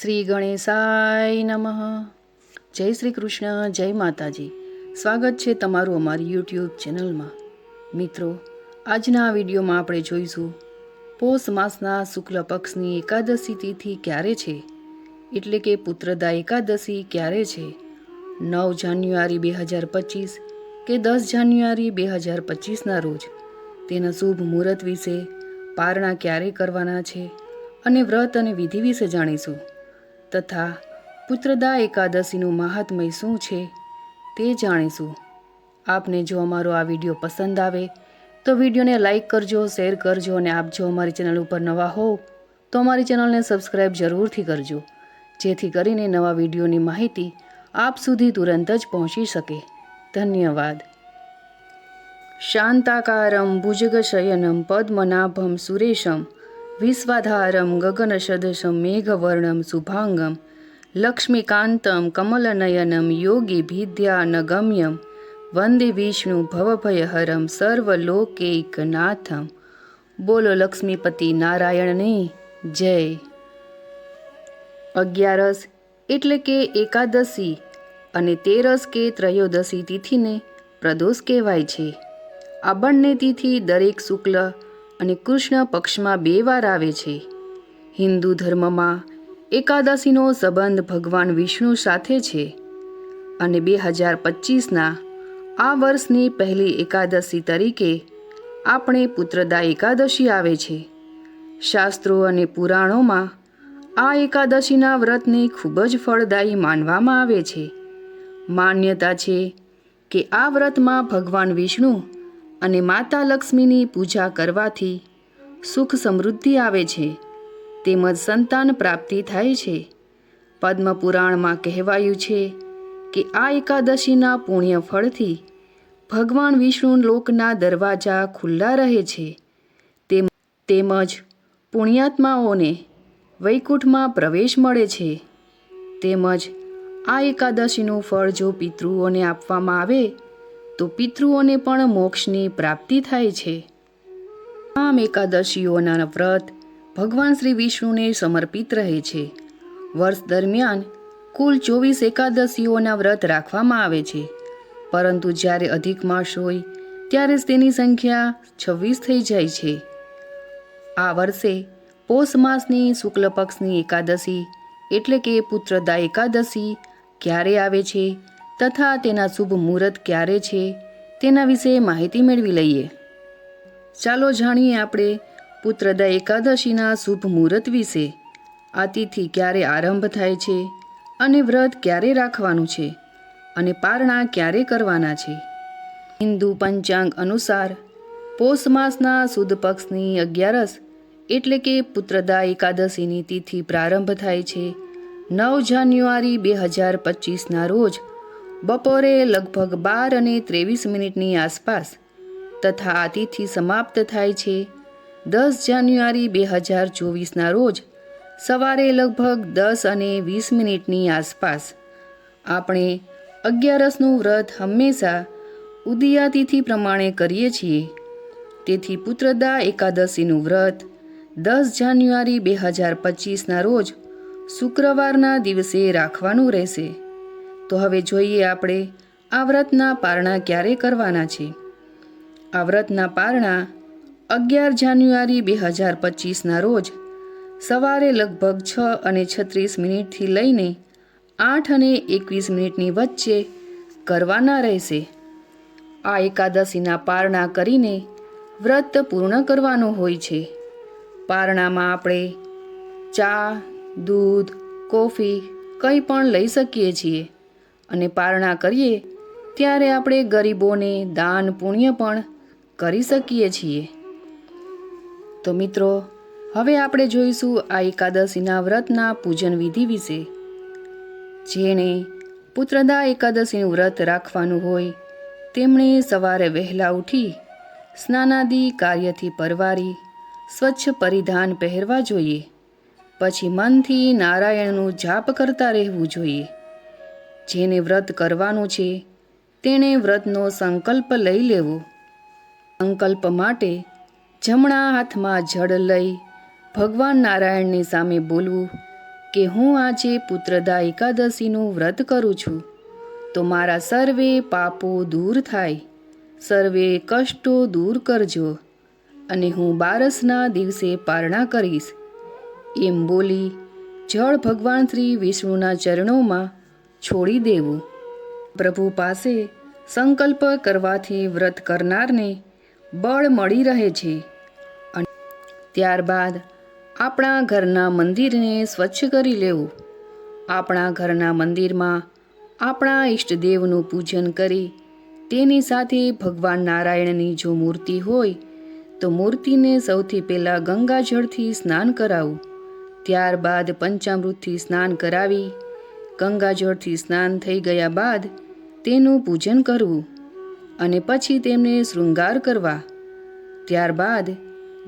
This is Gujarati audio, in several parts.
શ્રી ગણેશાય નમઃ. જય શ્રી કૃષ્ણ, જય માતાજી. સ્વાગત છે તમારું અમારી યુટ્યુબ ચેનલમાં. મિત્રો, આજના વિડીયોમાં આપણે જોઈશું, પોષ માસના શુક્લ પક્ષની એકાદશી તિથિ ક્યારે છે? એટલે કે પુત્રદા એકાદશી ક્યારે છે? નવ જાન્યુઆરી બે હજાર પચીસ કે દસ જાન્યુઆરી બે હજાર પચીસના રોજ? તેના શુભ મુહૂર્ત વિશે પારણા ક્યારે કરવાના છે? અને વ્રત અને વિધિ વિશે જાણીશું. તથા પુત્રદા એકાદશીનું મહાત્મય શું છે તે જાણીશું. આપને જો અમારો આ વીડિયો પસંદ આવે, તો વિડીયોને લાઈક કરજો, શેર કરજો અને આપ જો અમારી ચેનલ ઉપર નવા હોવ, તો અમારી ચેનલને સબસ્ક્રાઈબ જરૂરથી કરજો, જેથી કરીને નવા વિડીયોની માહિતી આપ સુધી તુરંત જ પહોંચી શકે. ધન્યવાદ. શાંતાકારમ ભુજગશયનમ પદ્મનાભમ સુરેશમ વિશ્વાધારમ ગગનસદૃશમ મેઘવર્ણમ શુભાંગમ લક્ષ્મીકાંતમ કમલનયનમ યોગી ભીદ્યાનગમ્યમ વંદે વિષ્ણુ ભવભયહરમ સર્વલોકૈકનાથમ બોલો લક્ષ્મીપતિ નારાયણની જય અગિયારસ એટલે કે એકાદશી અને તેરસ કે ત્રયોદશી તિથિને પ્રદોષ કહેવાય છે. આ બંને તિથિ દરેક શુક્લ અને કૃષ્ણ પક્ષમાં બે વાર આવે છે. હિન્દુ ધર્મમાં એકાદશીનો સંબંધ ભગવાન વિષ્ણુ સાથે છે અને બે હજાર પચીસના આ વર્ષની પહેલી એકાદશી તરીકે આપણે પુત્રદા એકાદશી આવે છે. શાસ્ત્રો અને પુરાણોમાં આ એકાદશીના વ્રતને ખૂબ જ ફળદાયી માનવામાં આવે છે. માન્યતા છે કે આ વ્રતમાં ભગવાન વિષ્ણુ અને માતા લક્ષ્મીની પૂજા કરવાથી સુખ સમૃદ્ધિ આવે છે, તેમજ સંતાન પ્રાપ્તિ થાય છે. પદ્મપુરાણમાં કહેવાયું છે કે આ એકાદશીના પુણ્ય ફળથી ભગવાન વિષ્ણુ લોકના દરવાજા ખુલ્લા રહે છે. તેમજ પુણ્યાત્માઓને વૈકુંઠમાં પ્રવેશ મળે છે. તેમજ આ એકાદશીનું ફળ જો પિતૃઓને આપવામાં આવે તો પિતૃઓને પણ મોક્ષની પ્રાપ્તિ થાય છે. આમ એકાદશીઓના વ્રત ભગવાન શ્રી વિષ્ણુને સમર્પિત રહે છે. વર્ષ દરમિયાન કુલ ચોવીસ એકાદશીઓના વ્રત રાખવામાં આવે છે. પરંતુ જ્યારે અધિક માસ હોય, ત્યારે તેની સંખ્યા છવ્વીસ થઈ જાય છે. આ વર્ષે પોષ માસની શુક્લ પક્ષની એકાદશી એટલે કે પુત્રદા એકાદશી ક્યારે આવે છે? તથા તેના શુભ મુહૂર્ત ક્યારે છે તેના વિશે માહિતી મેળવી લઈએ. ચાલો જાણીએ આપણે પુત્રદા એકાદશીના શુભ મુહૂર્ત વિશે. આ તિથિ ક્યારે આરંભ થાય છે અને વ્રત ક્યારે રાખવાનું છે અને પારણા ક્યારે કરવાના છે. હિન્દુ પંચાંગ અનુસાર પોષ માસના સુદ પક્ષની અગિયારસ એટલે કે પુત્રદા એકાદશીની તિથિ પ્રારંભ થાય છે નવ જાન્યુઆરી બે હજાર પચીસના રોજ બપોરે લગભગ બાર અને ત્રેવીસ મિનિટની આસપાસ તથા આ સમાપ્ત થાય છે. દસ જાન્યુઆરી બે હજાર ચોવીસના રોજ સવારે લગભગ દસ અને વીસ મિનિટની આસપાસ આપણે અગિયારસનું વ્રત હંમેશા ઉદિયા તિથિ પ્રમાણે કરીએ છીએ. તેથી પુત્રદા એકાદશીનું વ્રત દસ જાન્યુઆરી બે હજાર પચીસના રોજ શુક્રવારના દિવસે રાખવાનું રહેશે. તો હવે જોઈએ આપણે આ વ્રતના પારણા ક્યારે કરવાના છે. આ વ્રતના પારણા અગિયાર જાન્યુઆરી બે હજાર પચીસના રોજ સવારે લગભગ છ અને છત્રીસ મિનિટથી લઈને આઠ અને એકવીસ મિનિટની વચ્ચે કરવાના રહેશે. આ એકાદશીના પારણા કરીને વ્રત પૂર્ણ કરવાનું હોય છે. પારણામાં આપણે ચા, દૂધ, કોફી કંઈ પણ લઈ શકીએ છીએ. અને પારણા કરીએ, ત્યારે આપણે ગરીબોને દાન પુણ્ય પણ કરી શકીએ છીએ. તો મિત્રો, હવે આપણે જોઈશું આ એકાદશીના વ્રતના પૂજન વિધિ વિશે. જેણે પુત્રદા એકાદશીનું વ્રત રાખવાનું હોય, તેમણે સવારે વહેલા ઉઠી સ્નાનાદિ કાર્યથી પરવારી, સ્વચ્છ પરિધાન પહેરવા જોઈએ. પછી મનથી નારાયણનું જાપ કરતા રહેવું જોઈએ. જેને વ્રત કરવાનું છે, તેણે વ્રતનો સંકલ્પ લઈ લેવો. સંકલ્પ માટે જમણા હાથમાં જળ લઈ ભગવાન નારાયણની સામે બોલવું કે હું આજે પુત્રદા એકાદશીનું વ્રત કરું છું. તો મારા સર્વે પાપો દૂર થાય, સર્વે કષ્ટો દૂર કરજો અને હું બારસના દિવસે પારણા કરીશ. એમ બોલી જળ ભગવાન શ્રી વિષ્ણુના ચરણોમાં છોડી દેવું. પ્રભુ પાસે સંકલ્પ કરવાથી વ્રત કરનારને બળ મળી રહે છે. અને ત્યારબાદ આપણા ઘરના મંદિરને સ્વચ્છ કરી લેવું. આપણા ઘરના મંદિરમાં આપણા ઈષ્ટદેવનું પૂજન કરી તેની સાથે ભગવાન નારાયણની જો મૂર્તિ હોય, તો મૂર્તિને સૌથી પહેલાં ગંગાજળથી સ્નાન કરાવું. ત્યારબાદ પંચામૃતથી સ્નાન કરાવી ગંગાજળથી સ્નાન થઈ ગયા બાદ તેનું પૂજન કરવું અને પછી તેમને શૃંગાર કરવા. ત્યારબાદ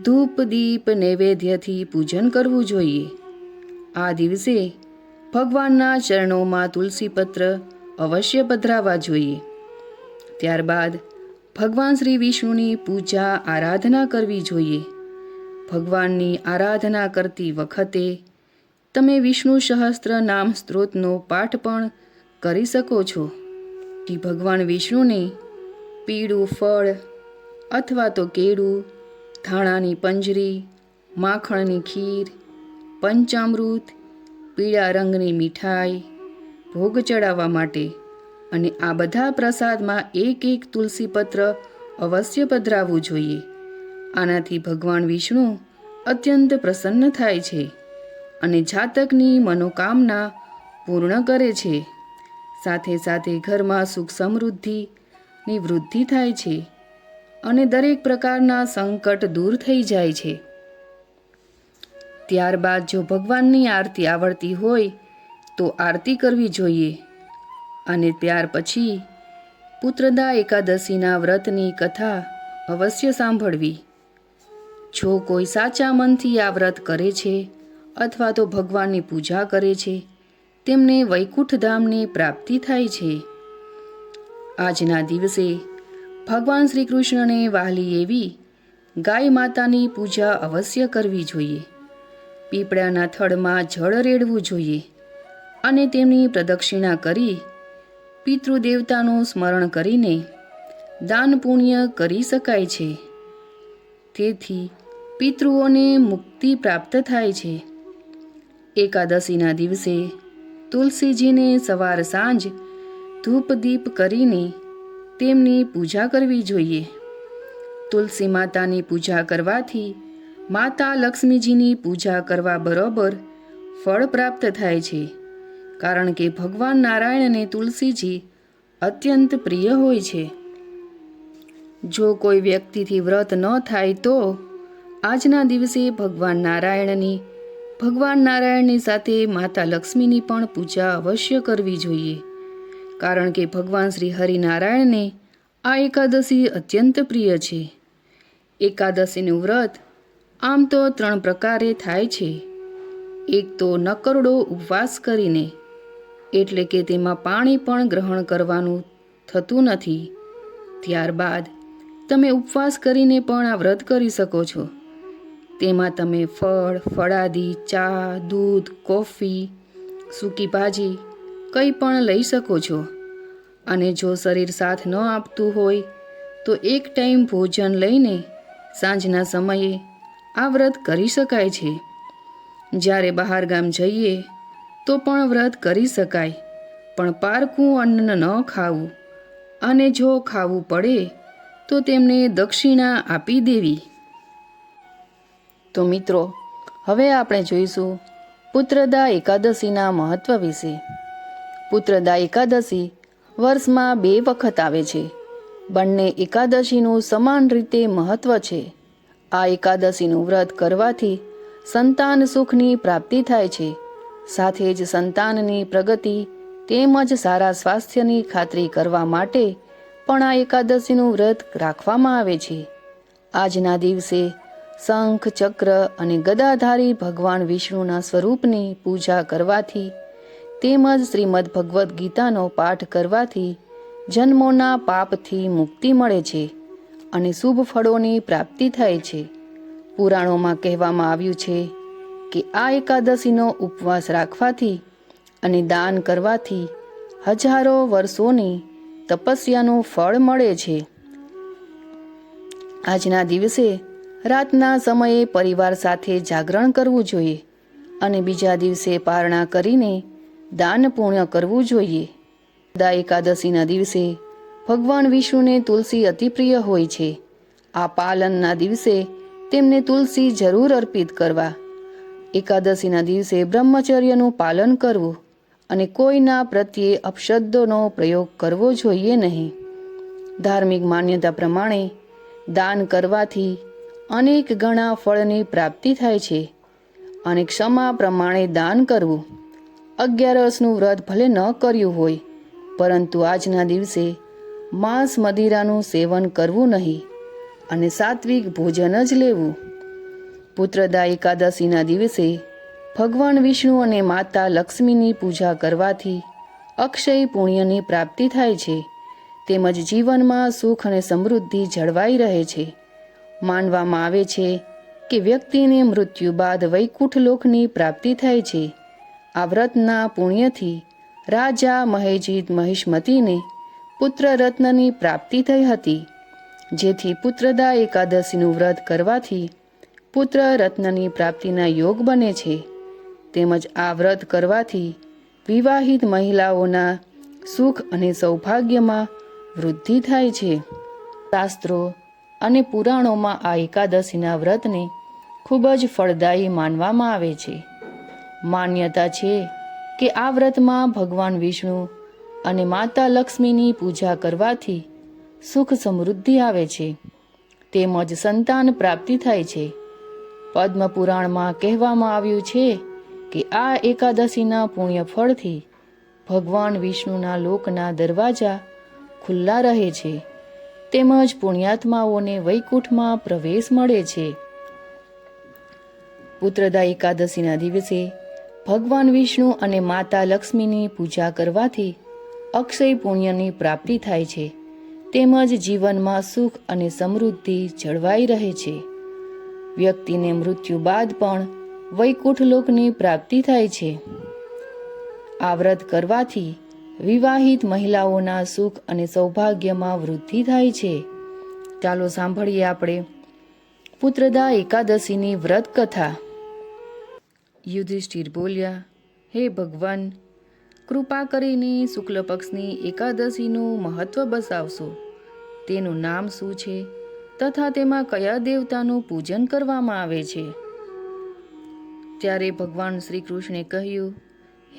ધૂપ, દીપ, નૈવેદ્યથી પૂજન કરવું જોઈએ. આ દિવસે ભગવાનના ચરણોમાં તુલસીપત્ર અવશ્ય પધરાવવા જોઈએ. ત્યારબાદ ભગવાન શ્રી વિષ્ણુની પૂજા આરાધના કરવી જોઈએ. ભગવાનની આરાધના કરતી વખતે તમે વિષ્ણુ સહસ્ત્ર નામ સ્ત્રોતનો પાઠ પણ કરી શકો છો. કે ભગવાન વિષ્ણુને પીળું ફળ અથવા તો કેળું, ધાણાની પંજરી, માખણની ખીર, પંચામૃત, પીળા રંગની મીઠાઈ ભોગ ચડાવવા માટે અને આ બધા પ્રસાદમાં એક એક તુલસી પત્ર અવશ્ય પધરાવવું જોઈએ. આનાથી ભગવાન વિષ્ણુ અત્યંત પ્રસન્ન થાય છે. અને જાતકની મનોકામના પૂર્ણ કરે છે. સાથે સાથે ઘરમાં સુખ સમૃદ્ધિની વૃદ્ધિ થાય છે અને દરેક પ્રકારના સંકટ દૂર થઈ જાય છે. ત્યારબાદ જો ભગવાનની આરતી આવડતી હોય તો આરતી કરવી જોઈએ અને ત્યાર પછી પુત્રદા એકાદશીના વ્રતની કથા અવશ્ય સાંભળવી. જો કોઈ સાચા મનથી આ વ્રત કરે છે અથવા તો ભગવાનની પૂજા કરે છે, તેમને વૈકુંઠ ધામની પ્રાપ્તિ થાય છે. આજના દિવસે ભગવાન શ્રી કૃષ્ણને વહાલી એવી ગાય માતાની પૂજા અવશ્ય કરવી જોઈએ. પીપળાના થડમાં જળ રેડવું જોઈએ અને તેમની પ્રદક્ષિણા કરી પિતૃદેવતાનું સ્મરણ કરીને દાન પુણ્ય કરી શકાય છે. તેથી પિતૃઓને મુક્તિ પ્રાપ્ત થાય છે. એકાદશીના દિવસે તુલસીજીને સવાર સાંજ ધૂપ દીપ કરીને તેમની પૂજા કરવી જોઈએ. તુલસી માતાની પૂજા કરવાથી માતા લક્ષ્મીજીની પૂજા કરવા બરોબર ફળ પ્રાપ્ત થાય છે, કારણ કે ભગવાન નારાયણને તુલસીજી અત્યંત પ્રિય હોય છે. જો કોઈ વ્યક્તિથી વ્રત ન થાય તો આજના દિવસે ભગવાન નારાયણની ભગવાન નારાયણની સાથે માતા લક્ષ્મીની પણ પૂજા અવશ્ય કરવી જોઈએ. કારણ કે ભગવાન શ્રી હરિનારાયણને આ એકાદશી અત્યંત પ્રિય છે. એકાદશીનું વ્રત આમ તો ત્રણ પ્રકારે થાય છે. એક તો નકરડો ઉપવાસ કરીને, એટલે કે તેમાં પાણી પણ ગ્રહણ કરવાનું થતું નથી. ત્યારબાદ તમે ઉપવાસ કરીને પણ આ વ્રત કરી શકો છો. તેમાં તમે ફળ, ફળાદી, ચા, દૂધ, કોફી, સૂકી ભાજી કંઈ પણ લઈ શકો છો. અને જો શરીર સાથ ન આપતું હોય, તો એક ટાઈમ ભોજન લઈને સાંજના સમયે આ વ્રત કરી શકાય છે. જ્યારે બહાર ગામ જઈએ, તો પણ વ્રત કરી શકાય, પણ પારકું અન્ન ન ખાવું. અને જો ખાવું પડે, તો તેમને દક્ષિણા આપી દેવી. તો મિત્રો, હવે આપણે જોઈશું પુત્રદા એકાદશીના મહત્વ વિશે. પુત્રદા એકાદશી વર્ષમાં બે વખત આવે છે. બંને એકાદશીનું સમાન રીતે મહત્વ છે. આ એકાદશીનું વ્રત કરવાથી સંતાન સુખની પ્રાપ્તિ થાય છે. સાથે જ સંતાનની પ્રગતિ તેમજ સારા સ્વાસ્થ્યની ખાતરી કરવા માટે પણ આ એકાદશીનું વ્રત રાખવામાં આવે છે. આજના દિવસે શંખ, ચક્ર અને ગદાધારી ભગવાન વિષ્ણુના સ્વરૂપની પૂજા કરવાથી તેમજ શ્રીમદ ભગવદ્ ગીતાનો પાઠ કરવાથી જન્મોના પાપથી મુક્તિ મળે છે અને શુભ ફળોની પ્રાપ્તિ થાય છે. પુરાણોમાં કહેવામાં આવ્યું છે કે આ એકાદશીનો ઉપવાસ રાખવાથી અને દાન કરવાથી હજારો વર્ષોની તપસ્યાનું ફળ મળે છે. આજના દિવસે રાતના સમયે પરિવાર સાથે જાગરણ કરવું જોઈએ અને બીજા દિવસે પારણા કરીને દાન પુણ્ય કરવું જોઈએ. દા એકાદશીના દિવસે ભગવાન વિષ્ણુને તુલસી અતિપ્રિય હોય છે. આ પાલનના દિવસે તેમને તુલસી જરૂર અર્પિત કરવા. એકાદશીના દિવસે બ્રહ્મચર્યનું પાલન કરવું અને કોઈના પ્રત્યે અપશબ્દોનો પ્રયોગ કરવો જોઈએ નહીં. ધાર્મિક માન્યતા પ્રમાણે દાન કરવાથી અનેક ગણા ફળની પ્રાપ્તિ થાય છે અને ક્ષમા પ્રમાણે દાન કરવું. અગિયારસનું વ્રત ભલે ન કર્યું હોય, પરંતુ આજના દિવસે માંસ મદિરાનું સેવન કરવું નહીં અને સાત્વિક ભોજન જ લેવું. પુત્રદા એકાદશીના દિવસે ભગવાન વિષ્ણુ અને માતા લક્ષ્મીની પૂજા કરવાથી અક્ષય પુણ્યની પ્રાપ્તિ થાય છે, તેમજ જીવનમાં સુખ અને સમૃદ્ધિ જળવાઈ રહે છે. માનવામાં આવે છે કે વ્યક્તિને મૃત્યુ બાદ વૈકુંઠ લોકની પ્રાપ્તિ થાય છે. આ વ્રતના પુણ્યથી રાજા મહેજીત મહિષ્મતીને પુત્ર રત્નની પ્રાપ્તિ થઈ હતી. જેથી પુત્રદા એકાદશીનું વ્રત કરવાથી પુત્ર રત્નની પ્રાપ્તિના યોગ બને છે. તેમજ આ વ્રત કરવાથી વિવાહિત મહિલાઓના સુખ અને સૌભાગ્યમાં વૃદ્ધિ થાય છે. શાસ્ત્રો અને પુરાણોમાં આ એકાદશીના વ્રતને ખૂબ જ ફળદાયી માનવામાં આવે છે. માન્યતા છે કે આ વ્રતમાં ભગવાન વિષ્ણુ અને માતા લક્ષ્મીની પૂજા કરવાથી સુખ સમૃદ્ધિ આવે છે. તેમજ સંતાન પ્રાપ્તિ થાય છે. પદ્મ પુરાણમાં કહેવામાં આવ્યું છે કે આ એકાદશીના પુણ્ય ફળથી ભગવાન વિષ્ણુના લોકના દરવાજા ખુલ્લા રહે છે. તેમજ પુણ્યાત્માઓને વૈકુંઠમાં પ્રવેશ મળે છે. પુત્રદા એકાદશીના દિવસે ભગવાન વિષ્ણુ અને માતા લક્ષ્મીની પૂજા કરવાથી અક્ષય પુણ્યની પ્રાપ્તિ થાય છે. તેમજ જીવનમાં સુખ અને સમૃદ્ધિ જળવાઈ રહે છે. વ્યક્તિને મૃત્યુ બાદ પણ વૈકુંઠ લોકની પ્રાપ્તિ થાય છે. આ વ્રત કરવાથી વિવાહિત મહિલાઓના સુખ અને સૌભાગ્યમાં વૃદ્ધિ થાય છે. ચાલો સાંભળીએ આપણે પુત્રદા એકાદશીની વ્રત કથા યુધિષ્ઠિર બોલ્યા, હે ભગવાન, કૃપા કરીને શુક્લ પક્ષની એકાદશીનું મહત્વ બસાવશો. તેનું નામ શું છે તથા તેમાં કયા દેવતાનું પૂજન કરવામાં આવે છે? ત્યારે ભગવાન શ્રી કૃષ્ણે કહ્યું,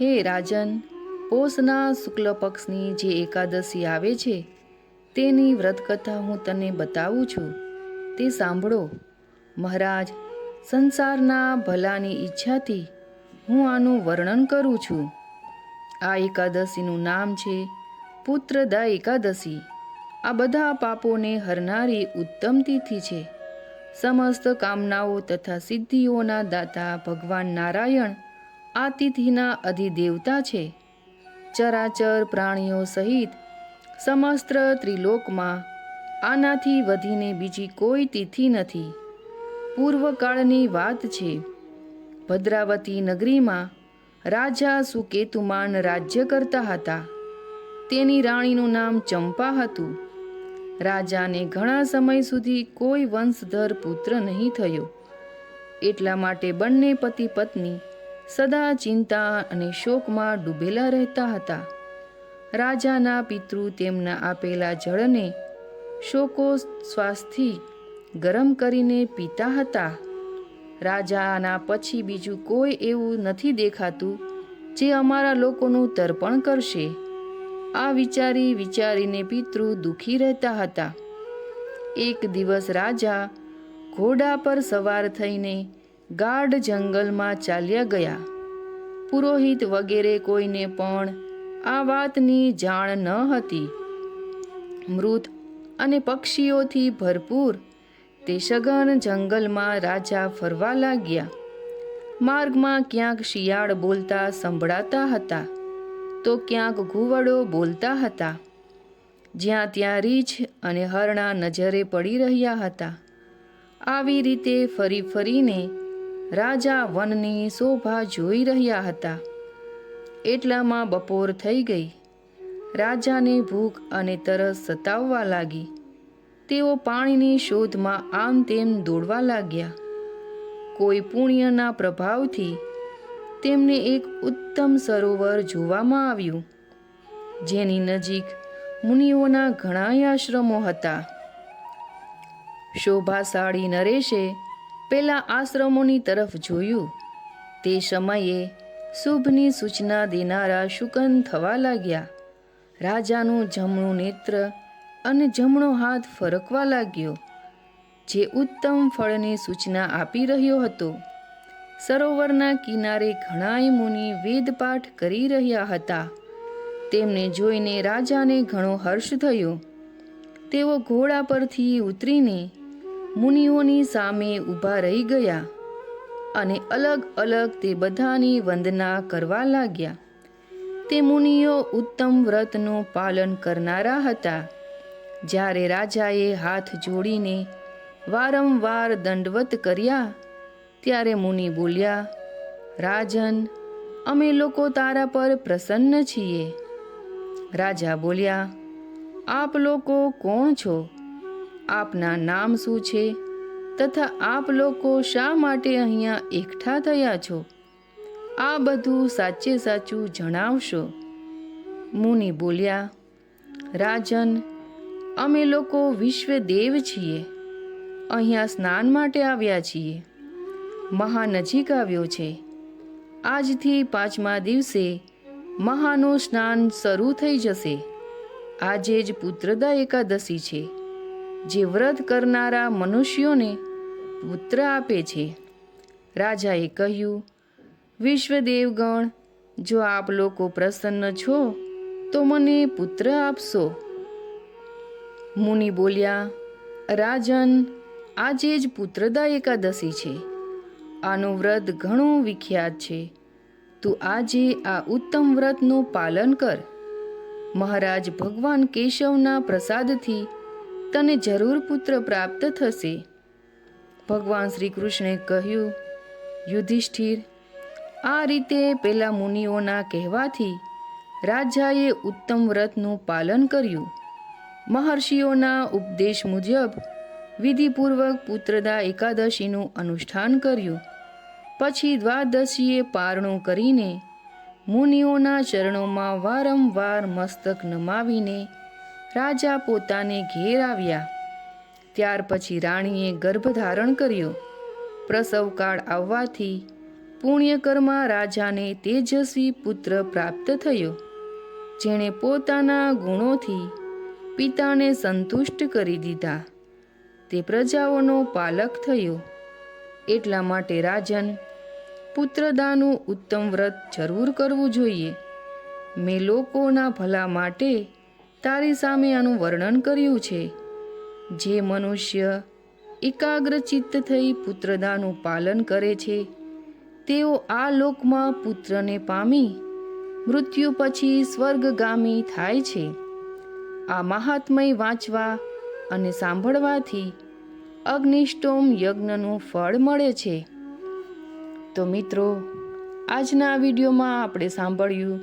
હે રાજન પોષના શુક્લ પક્ષની જે એકાદશી આવે છે, તેની વ્રતકથા હું તને બતાવું છું. તે સાંભળો. મહારાજ, સંસારના ભલાની ઈચ્છાથી હું આનું વર્ણન કરું છું. આ એકાદશીનું નામ છે પુત્રદા એકાદશી. આ બધા પાપોને હરનારી ઉત્તમ તિથિ છે. સમસ્ત કામનાઓ તથા સિદ્ધિઓના દાતા ભગવાન નારાયણ આ તિથિના અધિદેવતા છે. ચરાચર પ્રાણીઓ સહિત સમસ્ત ત્રિલોકમાં આનાથી વધીને બીજી કોઈ તિથિ નથી. પૂર્વકાળની વાત છે, ભદ્રાવતી નગરીમાં રાજા સુકેતુમાન રાજ્ય કરતા હતા. તેની રાણીનું નામ ચંપા હતું. રાજાને ઘણા સમય સુધી કોઈ વંશધર પુત્ર નહીં થયો. એટલા માટે બંને પતિ પત્ની સદા ચિંતા અને શોકમાં ડૂબેલા રહેતા હતા. રાજાના પિતૃ તેમના આપેલા જળને શોકો શ્વાસથી ગરમ કરીને પીતા હતા. રાજાના પછી બીજું કોઈ એવું નથી દેખાતું જે અમારા લોકોનું તર્પણ કરશે. આ વિચારી વિચારીને પિતૃ દુઃખી રહેતા હતા. એક દિવસ રાજા ઘોડા પર સવાર થઈને ગાઢ જંગલમાં ચાલ્યા ગયા. પુરોહિત વગેરે કોઈને પણ આ વાતની જાણ ન હતી. મૃત અને પક્ષીઓથી ભરપૂર તે સઘન જંગલમાં રાજા ફરવા લાગ્યા. માર્ગમાં ક્યાંક શિયાળ બોલતા સંભળાતા હતા, તો ક્યાંક ઘુવડો બોલતા હતા. જ્યાં ત્યાં રીછ અને હરણા નજરે પડી રહ્યા હતા. આવી રીતે ફરી ફરીને રાજા વનની શોભા જોઈ રહ્યા હતા. એટલામાં બપોર થઈ ગઈ. રાજાને ભૂખ અને તરસ સતાવવા લાગી. તેઓ પાણીની શોધમાં આમ તેમ દોડવા લાગ્યા. કોઈ પુણ્યના પ્રભાવથી તેમને એક ઉત્તમ સરોવર જોવામાં આવ્યું, જેની નજીક મુનિઓના ઘણા આશ્રમો હતા. શોભાશાળી નરેશે પેલા આશ્રમોની તરફ જોયું. તે સમયે શુભની સૂચના દેનારા શુકન થવા લાગ્યા. રાજાનું જમણું નેત્ર અને જમણો હાથ ફરકવા લાગ્યો, જે ઉત્તમ ફળની સૂચના આપી રહ્યો હતો. સરોવરના કિનારે ઘણાય મુનિ વેદપાઠ કરી રહ્યા હતા. તેમને જોઈને રાજાને ઘણો હર્ષ થયો. તેઓ ઘોડા પરથી ઉતરીને મુનિઓની સામે ઊભા રહી ગયા અને અલગ અલગ તે બધાની વંદના કરવા લાગ્યા. તે મુનિઓ ઉત્તમ વ્રતનું પાલન કરનારા હતા. જ્યારે રાજાએ હાથ જોડીને વારંવાર દંડવત કર્યા, ત્યારે મુનિ બોલ્યા, રાજન, અમે લોકો તારા પર પ્રસન્ન છીએ. રાજા બોલ્યા, આપ લોકો કોણ છો? આપના નામ શું છે? તથા આપ લોકો શા માટે અહીંયા એકઠા થયા છો? આ બધું સાચે સાચું જણાવશો? મુનિ બોલ્યા, રાજન, અમે લોકો વિશ્વદેવ છીએ. અહીંયા સ્નાન માટે આવ્યા છીએ. મહા નજીક આવ્યો છે. આજથી પાંચમા દિવસે મહાનું સ્નાન શરૂ થઈ જશે. આજે જ પુત્રદા એકાદશી છે. જે વ્રત કરનારા મનુષ્યોને પુત્ર આપે છે. રાજાએ કહ્યું, વિશ્વદેવગણ, જો આપ લોકો પ્રસન્ન છો, તો મને પુત્ર આપશો. મુનિ બોલ્યા, રાજન, આજે જ પુત્રદા એકાદશી છે. આનું વ્રત ઘણું વિખ્યાત છે. તું આજે આ ઉત્તમ વ્રતનું પાલન કર. મહારાજ ભગવાન કેશવના પ્રસાદથી તને જરૂર પુત્ર પ્રાપ્ત થશે. ભગવાન શ્રી કૃષ્ણે કહ્યું, યુધિષ્ઠિર, આ રીતે પેલા મુનિઓના કહેવાથી રાજાએ ઉત્તમ વ્રતનું પાલન કર્યું. મહર્ષિઓના ઉપદેશ મુજબ વિધિપૂર્વક પુત્રદા એકાદશીનું અનુષ્ઠાન કર્યું. પછી દ્વાદશીએ પારણું કરીને મુનિઓના ચરણોમાં વારંવાર મસ્તક નમાવીને રાજા પોતાને ઘેર આવ્યા. ત્યાર પછી રાણીએ ગર્ભ ધારણ કર્યો. પ્રસવકાળ આવવાથી પુણ્યકર્મા રાજાને તેજસ્વી પુત્ર પ્રાપ્ત થયો, જેણે પોતાના ગુણોથી પિતાને સંતુષ્ટ કરી દીધા. તે પ્રજાઓનો પાલક થયો. એટલા માટે રાજન પુત્રદાનું ઉત્તમ વ્રત જરૂર કરવું જોઈએ. મેં લોકોના ભલા માટે તારી સામે આનું વર્ણન કર્યું છે. જે મનુષ્ય એકાગ્રચિત્ત થઈ પુત્રદાનું પાલન કરે છે, તેઓ આ લોકમાં પુત્રને પામી મૃત્યુ પછી સ્વર્ગગામી થાય છે. આ મહાત્મય વાંચવા અને સાંભળવાથી અગ્નિષ્ટોમ યજ્ઞનું ફળ મળે છે. તો મિત્રો, આજના વિડીયોમાં આપણે સાંભળ્યું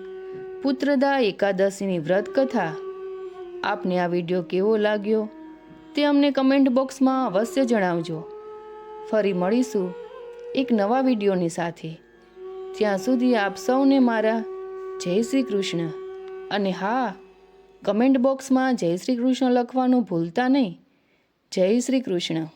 પુત્રદા એકાદશીની વ્રત કથા. આપને આ વીડિયો કેવો લાગ્યો તે અમને કમેન્ટ બોક્સમાં અવશ્ય જણાવજો. ફરી મળીશું એક નવા વિડીયોની સાથે. ત્યાં સુધી આપ સૌને મારા જય શ્રી કૃષ્ણ. અને હા, કમેન્ટ બોક્સમાં જય શ્રી કૃષ્ણ લખવાનું ભૂલતા નહીં. જય શ્રી કૃષ્ણ.